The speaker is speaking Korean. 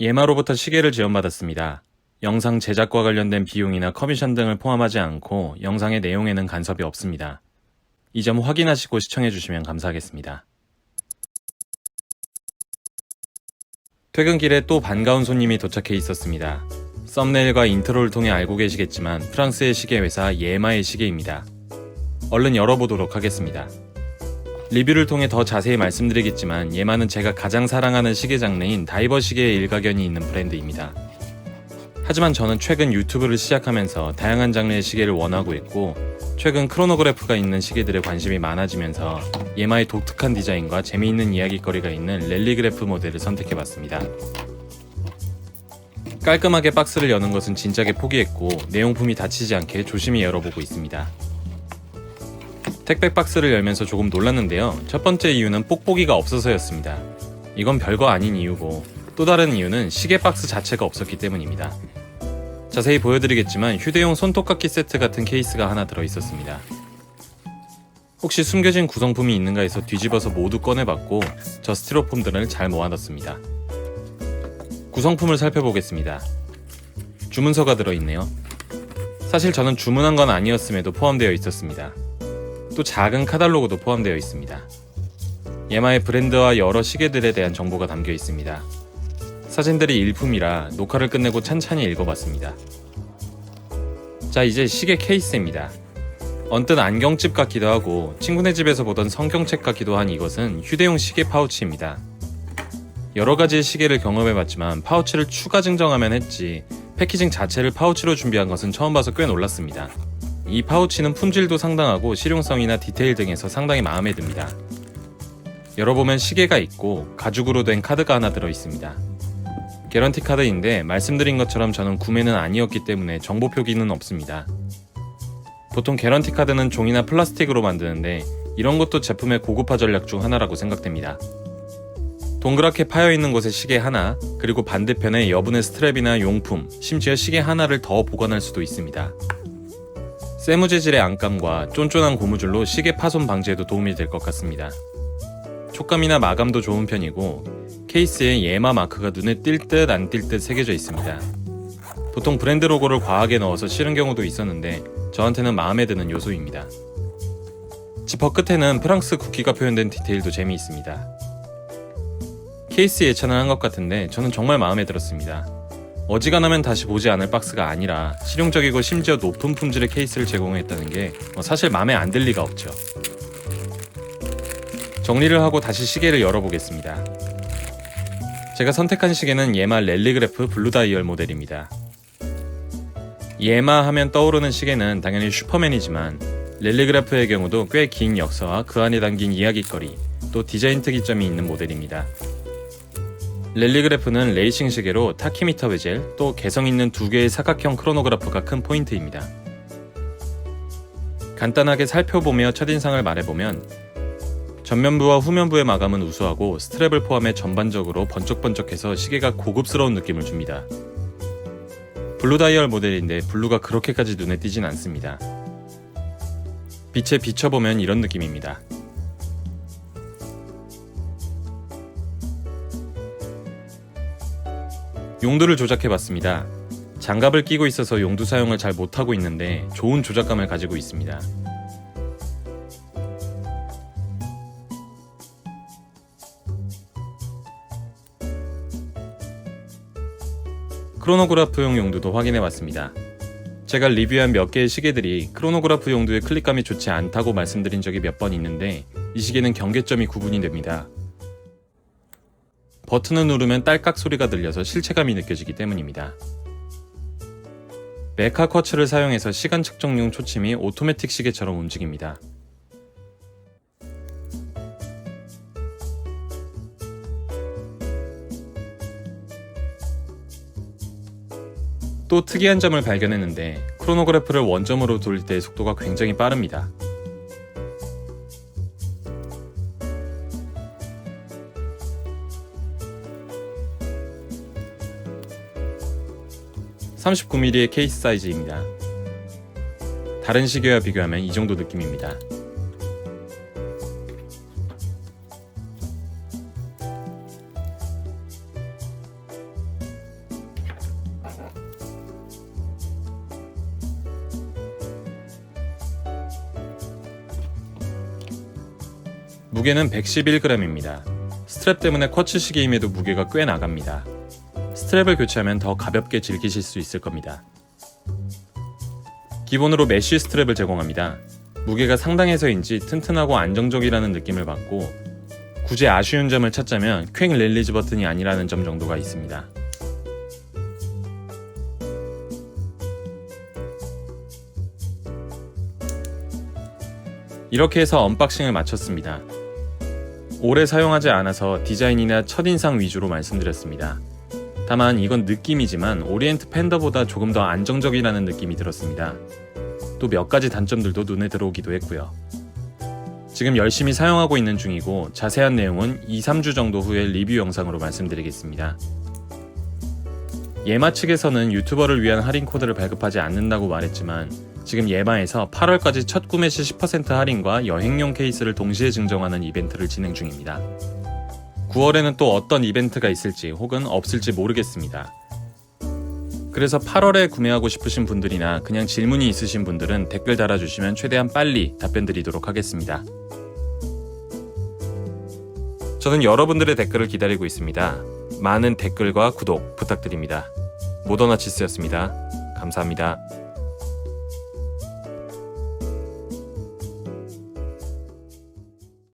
예마로부터 시계를 지원받았습니다. 영상 제작과 관련된 비용이나 커미션 등을 포함하지 않고 영상의 내용에는 간섭이 없습니다. 이 점 확인하시고 시청해주시면 감사하겠습니다. 퇴근길에 또 반가운 손님이 도착해 있었습니다. 썸네일과 인트로를 통해 알고 계시겠지만 프랑스의 시계 회사 예마의 시계입니다. 얼른 열어보도록 하겠습니다. 리뷰를 통해 더 자세히 말씀드리겠지만 예마는 제가 가장 사랑하는 시계 장르인 다이버 시계의 일가견이 있는 브랜드입니다. 하지만 저는 최근 유튜브를 시작하면서 다양한 장르의 시계를 원하고 있고 최근 크로노그래프가 있는 시계들에 관심이 많아지면서 예마의 독특한 디자인과 재미있는 이야기거리가 있는 랠리그래프 모델을 선택해봤습니다. 깔끔하게 박스를 여는 것은 진작에 포기했고 내용품이 다치지 않게 조심히 열어보고 있습니다. 택배 박스를 열면서 조금 놀랐는데요. 첫 번째 이유는 뽁뽁이가 없어서였습니다. 이건 별거 아닌 이유고 또 다른 이유는 시계 박스 자체가 없었기 때문입니다. 자세히 보여드리겠지만 휴대용 손톱깎이 세트 같은 케이스가 하나 들어있었습니다. 혹시 숨겨진 구성품이 있는가 해서 뒤집어서 모두 꺼내봤고 저 스티로폼들을 잘 모아놨습니다. 구성품을 살펴보겠습니다. 주문서가 들어있네요. 사실 저는 주문한 건 아니었음에도 포함되어 있었습니다. 또 작은 카달로그도 포함되어 있습니다. 예마의 브랜드와 여러 시계들에 대한 정보가 담겨 있습니다. 사진들이 일품이라 녹화를 끝내고 찬찬히 읽어봤습니다. 자, 이제 시계 케이스입니다. 언뜻 안경집 같기도 하고 친구네 집에서 보던 성경책 같기도 한 이것은 휴대용 시계 파우치입니다. 여러 가지의 시계를 경험해봤지만 파우치를 추가 증정하면 했지 패키징 자체를 파우치로 준비한 것은 처음 봐서 꽤 놀랐습니다. 이 파우치는 품질도 상당하고 실용성이나 디테일 등에서 상당히 마음에 듭니다. 열어보면 시계가 있고 가죽으로 된 카드가 하나 들어 있습니다. 개런티 카드인데 말씀드린 것처럼 저는 구매는 아니었기 때문에 정보 표기는 없습니다. 보통 개런티 카드는 종이나 플라스틱으로 만드는데 이런 것도 제품의 고급화 전략 중 하나라고 생각됩니다. 동그랗게 파여 있는 곳에 시계 하나, 그리고 반대편에 여분의 스트랩이나 용품, 심지어 시계 하나를 더 보관할 수도 있습니다. 세무 재질의 안감과 쫀쫀한 고무줄로 시계 파손 방지에도 도움이 될 것 같습니다. 촉감이나 마감도 좋은 편이고 케이스에 예마 마크가 눈에 띌 듯 안 띌 듯 새겨져 있습니다. 보통 브랜드 로고를 과하게 넣어서 싫은 경우도 있었는데 저한테는 마음에 드는 요소입니다. 지퍼 끝에는 프랑스 국기가 표현된 디테일도 재미있습니다. 케이스 예찬은 한것 같은데 저는 정말 마음에 들었습니다. 어지간하면 다시 보지 않을 박스가 아니라 실용적이고 심지어 높은 품질의 케이스를 제공했다는 게 사실 마음에 안 들 리가 없죠. 정리를 하고 다시 시계를 열어보겠습니다. 제가 선택한 시계는 예마 랠리그래프 블루 다이얼 모델입니다. 예마 하면 떠오르는 시계는 당연히 슈퍼맨이지만 랠리그래프의 경우도 꽤 긴 역사와 그 안에 담긴 이야기거리, 또 디자인 특이점이 있는 모델입니다. 랠리그래프는 레이싱 시계로 타키미터 베젤, 또 개성 있는 두 개의 사각형 크로노그래프가 큰 포인트입니다. 간단하게 살펴보며 첫인상을 말해보면 전면부와 후면부의 마감은 우수하고 스트랩을 포함해 전반적으로 번쩍번쩍해서 시계가 고급스러운 느낌을 줍니다. 블루 다이얼 모델인데 블루가 그렇게까지 눈에 띄진 않습니다. 빛에 비춰보면 이런 느낌입니다. 용도를 조작해봤습니다. 장갑을 끼고 있어서 용도 사용을 잘 못하고 있는데 좋은 조작감을 가지고 있습니다. 크로노그래프용 용도도 확인해봤습니다. 제가 리뷰한 몇 개의 시계들이 크로노그래프 용도의 클릭감이 좋지 않다고 말씀드린 적이 몇 번 있는데 이 시계는 경계점이 구분이 됩니다. 버튼을 누르면 딸깍 소리가 들려서 실체감이 느껴지기 때문입니다. 메카 쿼츠를 사용해서 시간 측정용 초침이 오토매틱 시계처럼 움직입니다. 또 특이한 점을 발견했는데 크로노그래프를 원점으로 돌릴 때 속도가 굉장히 빠릅니다. 39mm의 케이스 사이즈입니다. 다른 시계와 비교하면 이 정도 느낌입니다. 무게는 111g입니다. 스트랩 때문에 쿼츠 시계임에도 무게가 꽤 나갑니다. 스트랩을 교체하면 더 가볍게 즐기실 수 있을 겁니다. 기본으로 메쉬 스트랩을 제공합니다. 무게가 상당해서인지 튼튼하고 안정적이라는 느낌을 받고 굳이 아쉬운 점을 찾자면 퀵 릴리즈 버튼이 아니라는 점 정도가 있습니다. 이렇게 해서 언박싱을 마쳤습니다. 오래 사용하지 않아서 디자인이나 첫인상 위주로 말씀드렸습니다. 다만 이건 느낌이지만 오리엔트 팬더보다 조금 더 안정적이라는 느낌이 들었습니다. 또 몇 가지 단점들도 눈에 들어오기도 했고요. 지금 열심히 사용하고 있는 중이고 자세한 내용은 2, 3주 정도 후에 리뷰 영상으로 말씀드리겠습니다. 예마 측에서는 유튜버를 위한 할인 코드를 발급하지 않는다고 말했지만 지금 예마에서 8월까지 첫 구매 시 10% 할인과 여행용 케이스를 동시에 증정하는 이벤트를 진행 중입니다. 9월에는 또 어떤 이벤트가 있을지 혹은 없을지 모르겠습니다. 그래서 8월에 구매하고 싶으신 분들이나 그냥 질문이 있으신 분들은 댓글 달아주시면 최대한 빨리 답변 드리도록 하겠습니다. 저는 여러분들의 댓글을 기다리고 있습니다. 많은 댓글과 구독 부탁드립니다. 모더나치스였습니다. 감사합니다.